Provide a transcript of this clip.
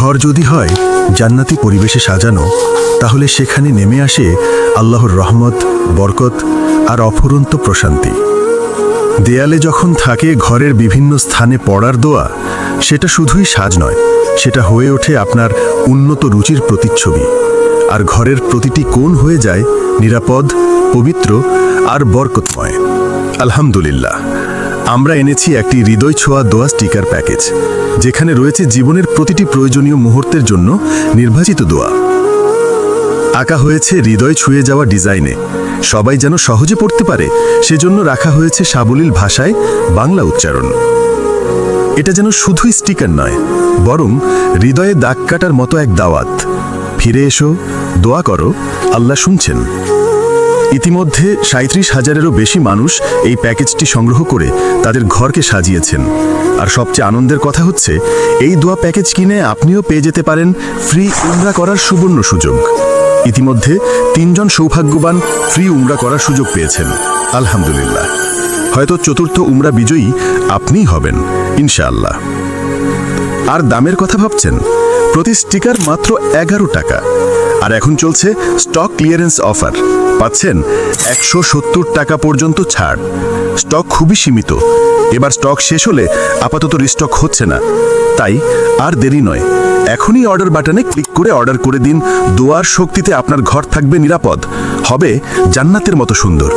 ঘর যদি হয়, জান্নাতি পরিবেশে সাজানো, তাহলে সেখানে নেমে আসে আল্লাহর রহমত, বরকত আর অফুরন্ত প্রশান্তি। দেয়ালে যখন থাকে ঘরের বিভিন্ন স্থানে পড়ার দোয়া, সেটা শুধুই সাজ নয়, সেটা হয়ে ওঠে আপনার উন্নত রুচির প্রতিচ্ছবি। আর ঘরের প্রতিটি কোণ হয়ে যায় নিরাপদ, পবিত্র আর বরকতময়। আলহামদুলিল্লাহ। আমরা এনেছি একটি হৃদয় ছোঁয়া দোয়া স্টিকার প্যাকেজ, যেখানে রয়েছে জীবনের প্রতিটি প্রয়োজনীয় মুহূর্তের জন্য নির্বাচিত দোয়া। আঁকা হয়েছে হৃদয় ছুঁয়ে যাওয়া ডিজাইনে, সবাই যেন সহজে পড়তে পারে, সেজন্য রাখা হয়েছে সাবলীল ভাষায় বাংলা উচ্চারণ। এটা যেন শুধুই স্টিকার নয়, বরং হৃদয়ে দাগ কাটার মতো এক দাওয়াত। ফিরে এসো, দোয়া করো, আল্লাহ শুনছেন। ইতিমধ্যে সাঁত্রিশ হাজারেরও বেশি মানুষ এই প্যাকেজটি সংগ্রহ করে তাদের ঘরকে সাজিয়েছেন। আর সবচেয়ে আনন্দের কথা হচ্ছে, এই দোয়া প্যাকেজ কিনে আপনিও পেয়ে যেতে পারেন ফ্রি উমরা করার সুবর্ণ সুযোগ। ইতিমধ্যে তিনজন সৌভাগ্যবান ফ্রি উমরা করার সুযোগ পেয়েছেন। আলহামদুলিল্লাহ। হয়তো চতুর্থ উমরা বিজয়ী আপনিই হবেন, ইনশাআল্লাহ। আর দামের কথা ভাবছেন? প্রতি স্টিকার মাত্র এগারো টাকা। আর এখন চলছে স্টক ক্লিয়ারেন্স অফার। পাচ্ছেন একশো সত্তর টাকা পর্যন্ত ছাড়। স্টক খুবই সীমিত। এবার স্টক শেষ হলে আপাতত রিস্টক হচ্ছে না। তাই আর দেরি নয়। এখনই অর্ডার বাটনে ক্লিক করে অর্ডার করে দিন। দোয়ার শক্তিতে আপনার ঘর থাকবে নিরাপদ। হবে জান্নাতের মতো সুন্দর।